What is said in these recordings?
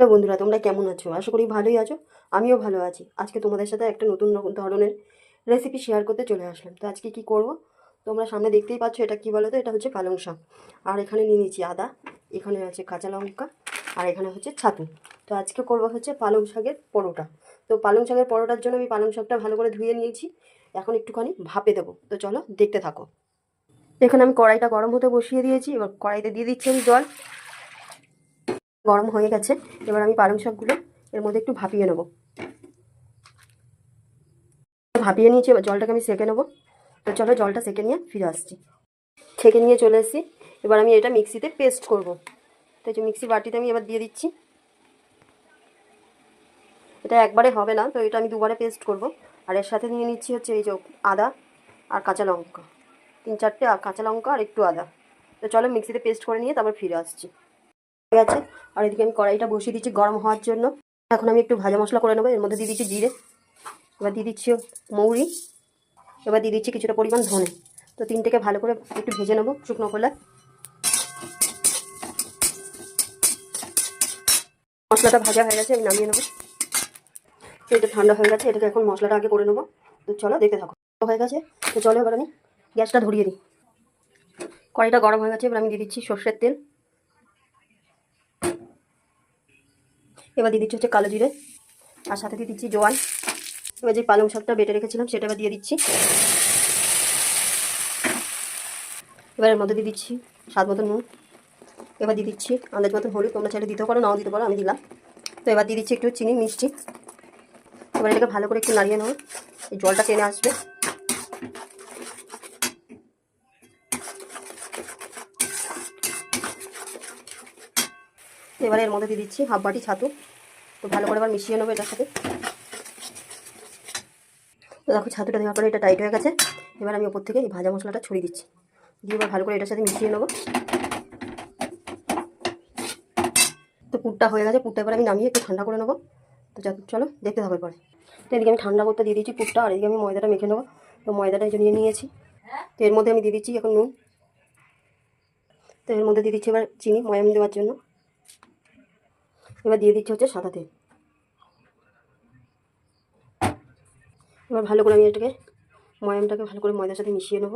Hello বন্ধুরা, তোমরা কেমন আছো? আশা করি ভালোই আছো। আমিও ভালো আছি। আজকে তোমাদের সাথে একটা নতুন ধরনের রেসিপি শেয়ার করতে চলে আসলাম। তো আজকে কি করব? তোমরা সামনে দেখতেই পাচ্ছ এটা কি বলো তো এটা হচ্ছে পালং শাক। আর এখানে নিয়ে নিচ্ছি আদা, এখানে আছে কাঁচা লঙ্কা, আর এখানে হচ্ছে ছাতু। তো আজকে করব হচ্ছে পালং শাকের পরোটা। তো পালং শাকের পরোটার জন্য আমি পালং শাকটা ভালো করে ধুয়ে নিয়েছি। এখন একটুখানি ভাপে দেবো। তো চলো দেখতে থাকো। এখানে আমি কড়াইটা গরম হতে বসিয়ে দিয়েছি। এবার কড়াইতে দিয়ে দিচ্ছি আমি জল। গরম হয়ে গেছে, এবার আমি পালং শাকগুলো এর মধ্যে একটু ভাপিয়ে নেব। ভাপিয়ে নিয়েছি এবার জলটাকে আমি সেঁকে নেব। তো চলো জলটা সেঁকে নিয়ে ফিরে আসছি। ছেঁকে নিয়ে চলে এসেছি। এবার আমি এটা মিক্সিতে পেস্ট করব। তো এই যে মিক্সি বাটিতে আমি এবার দিয়ে দিচ্ছি। এটা একবারে হবে না, তো এটা আমি দুবারে পেস্ট করব। আর এর সাথে নিয়ে নিচ্ছি হচ্ছে এই যে আদা আর কাঁচা লঙ্কা। তিন চারটে কাঁচা লঙ্কা আর একটু আদা। তো চলো মিক্সিতে পেস্ট করে নিয়ে তারপর ফিরে আসছি। আছে আর এদিকে আমি কড়াইটা বসিয়ে দিচ্ছি গরম হওয়ার জন্য। এখন আমি একটু ভাজা মশলা করে নেব। এর মধ্যে দিয়ে দিচ্ছি জিরে। এবার দিয়ে দিচ্ছি মৌরি। এবার দিয়ে দিচ্ছি কিছুটা পরিমাণ ধনে। তো তিনটেকে ভালো করে একটু ভেজে নেব শুকনো করলে মশলাটা ভাজা হয়ে গেছে, আমি নামিয়ে নেব। তো এটা ঠান্ডা হয়ে গেছে, এটাকে এখন মশলাটা আগে করে নেব। তো চলো দেখতে থাকো। হয়ে গেছে। তো চলো এবার আমি গ্যাসটা ধরিয়ে দিই। কড়াইটা গরম হয়ে গেছে, এবার আমি দিয়ে দিচ্ছি সর্ষের তেল। এবার দিয়ে দিচ্ছি হচ্ছে কালো জিরে, আর সাথে দিয়ে দিচ্ছি জোয়ান। এবার যে পালং শাকটা বেটে রেখেছিলাম, সেটা এবার দিয়ে দিচ্ছি। এবার এর মধ্যে দিয়ে দিচ্ছি স্বাদ মতো নুন। এবার দিয়ে দিচ্ছি আন্দাজ মতন হলুদ, তোমরা চাইলে দিতেও পারো, নাও দিতে পারো, আমি দিলাম। তো এবার দিয়ে দিচ্ছি একটু চিনি, মিষ্টি। এবার এটাকে ভালো করে একটু নাড়িয়ে নেব, এই জলটা টেনে আসবে। এবার এর মধ্যে দিয়ে দিচ্ছি হাফ বাটি ছাতু। তো ভালো করে এবার মিশিয়ে নেব এটার সাথে। তো দেখো ছাতুটা দেওয়ার পরে এটা টাইট হয়ে গেছে। এবার আমি ওপর থেকে এই ভাজা মশলাটা ছড়িয়ে দিচ্ছি। দিয়ে এবার ভালো করে এটার সাথে মিশিয়ে নেব। তো পুরটা হয়ে গেছে, পুরটা এবার আমি নামিয়ে একটু ঠান্ডা করে নেব। তো যা, চলো দেখতে হবে পরে তো এদিকে আমি ঠান্ডা করতে দিয়ে দিচ্ছি পুরটা, আর এদিকে আমি ময়দাটা মেখে নেব। তো ময়দাটা এই যে নিয়ে নিয়েছি। তো এর মধ্যে আমি দিয়ে দিচ্ছি এখন নুন। তো এর মধ্যে দিয়ে দিচ্ছি এবার চিনি, ময়াম দেওয়ার জন্য। এবার দিয়ে দিচ্ছি হচ্ছে সাদা তেল। এবার ভালো করে আমি এটাকে, ময়ামটাকে ভালো করে ময়দার সাথে মিশিয়ে নেব।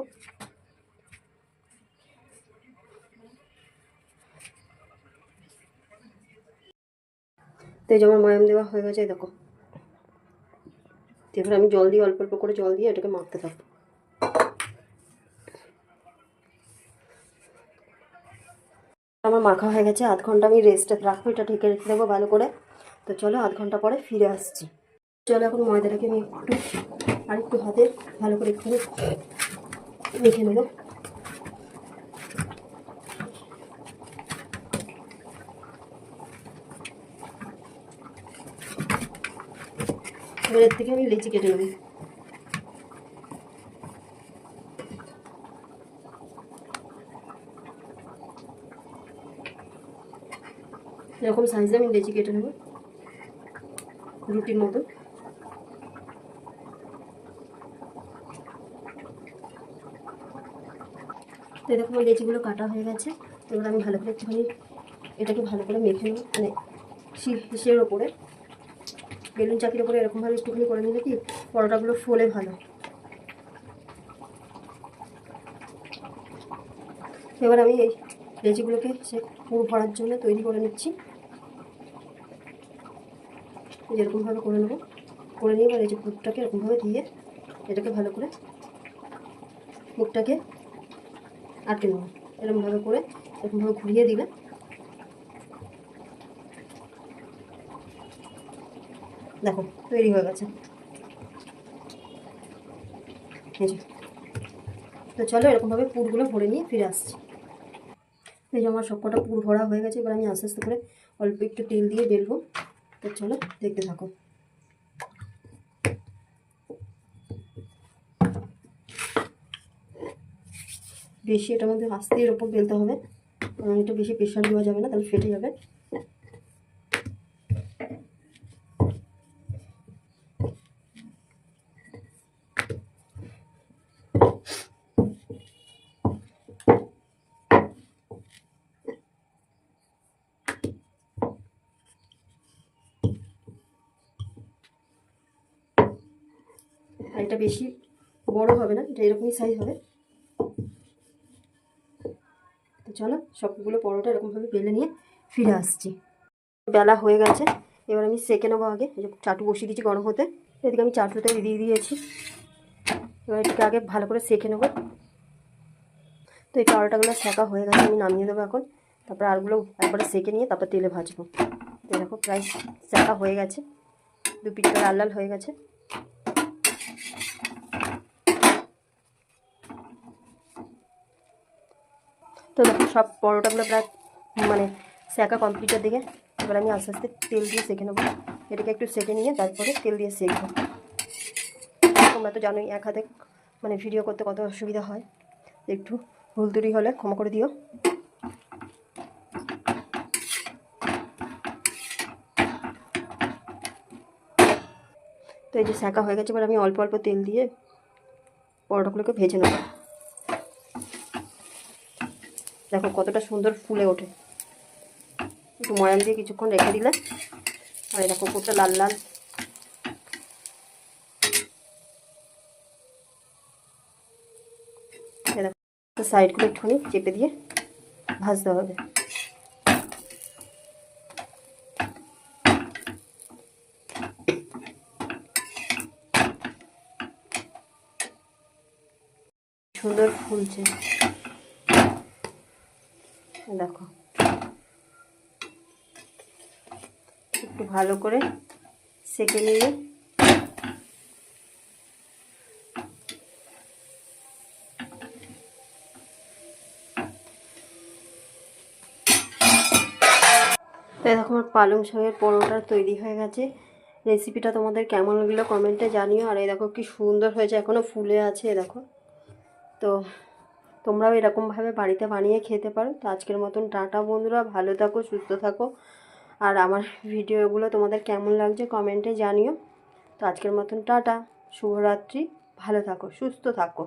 তো যেমন ময়াম দেওয়া হয়ে গেছে দেখো। এবার আমি জল দিয়ে, অল্প অল্প করে জল দিয়ে এটাকে মাখতে থাকব। আমার মাখা হয়ে গেছে, আধ ঘণ্টা আমি রেস্টে রাখব, এটা ঢেকে রেখে দেবো ভালো করে। তো চলো আধ ঘণ্টা পরে ফিরে আসছি। চলো এখন ময়দাটাকে আমি একটু আর একটু হাতে ভালো করে একটু মেখে নেব। এর থেকে আমি লিচি কেটে নেব। এরকম সাইজে আমি লেচি কেটে নেব। রুটির মতো তো এরকম লেচিগুলো কাটা হয়ে গেছে। এবার আমি ভালো করে একটুখানি এটাকে ভালো করে মেখে নেব। মানে শিশের ওপরে। বেলুন চাকির ওপরে এরকমভাবে একটুখানি করে নিলে কি পরোটাগুলো ফোলে ভালো। এবার আমি এই লেচিগুলোকে সে পুরো ভরার জন্য তৈরি করে নিচ্ছি। যেরকমভাবে করে নেব। করে নিয়ে এবার এই যে পুরটাকে এরকমভাবে দিয়ে এটাকে ভালো করে মুখটাকে আটকে নেব। এরকমভাবে করে এরকমভাবে ঘুরিয়ে দিলে দেখো, তৈরি হয়ে গেছে। তো চলো এরকমভাবে পুরগুলো ভরে নিয়ে ফিরে আসছি। এই যে আমার সবকটা পুর ভরা হয়ে গেছে, এবার আমি আস্তে আস্তে করে অল্প একটু তেল দিয়ে বেলবো। তো চলো, দেখতে থাকো। বেশি এটার মধ্যে আস্তে এর ওপর বেলতে হবে। এটা বেশি প্রেশার দেওয়া যাবে না, তাহলে ফেটে যাবে। এটা বেশি বড় হবে না, এটা এরকমই সাইজ হবে। তো চলো, সবগুলো পরোটা এরকমভাবে বেলে নিয়ে ফিরে আসছি। বেলা হয়ে গেছে, এবার আমি সেকে নেব আগে চাটু বসিয়ে দিয়েছি গরম হতে। এদিকে আমি চাটুতে দিয়ে দিয়েছি। এবার এটাকে আগে ভালো করে সেকে নেব। তো এই পরোটাগুলো সেকা হয়ে গেছে, আমি নামিয়ে দেবো এখন। তারপরে আরগুলো একবারে সেকে নিয়ে তারপর তেলে ভাজবো। দেখো প্রায় সেকা হয়ে গেছে, দু পিঠটা লাল লাল হয়ে গেছে। তো দেখো, সব পরোটাগুলো প্রায় মানে সেকা কমপ্লিটের দিকে। এবার আমি আস্তে আস্তে তেল দিয়ে সেঁকে নেব। এটাকে একটু সেঁকে নিয়ে তারপরে তেল দিয়ে সেঁকবো তোমরা তো জানোই, এক হাতে মানে ভিডিও করতে কত অসুবিধা হয়। একটু ভুল ত্রুটি হলে ক্ষমা করে দিও। তো এই যে শাঁকা হয়ে গেছে, এবার আমি অল্প অল্প তেল দিয়ে পরোটাগুলোকে ভেজে নেব। দেখো কতটা সুন্দর ফুলে ওঠে। একটু ময়াম দিয়ে কিছুক্ষণ রেখে দিলে, আর দেখো উপরটা লাল লাল। সাইডগুলো একটুখানি চেপে দিয়ে ভাজতে হবে। সুন্দর ফুলছে। দেখো। একটু ভালো করে সেকে নিয়ে তো দেখো আমার পালং শাকের পরোটা তৈরি হয়ে গেছে। রেসিপিটা তোমাদের কেমন লাগল কমেন্টে জানিও। আর এই দেখো কি সুন্দর হয়েছে এখনও ফুলে আছে দেখো। তো তোমরাও এরকমভাবে বাড়িতে বানিয়ে খেতে পারো। তো আজকের মতন টাটা বন্ধুরা, ভালো থাকো, সুস্থ থাকো। আর আমার ভিডিওগুলো তোমাদের কেমন লাগছে কমেন্টে জানিও। তো আজকের মতন টাটা, শুভরাত্রি, ভালো থাকো, সুস্থ থাকো।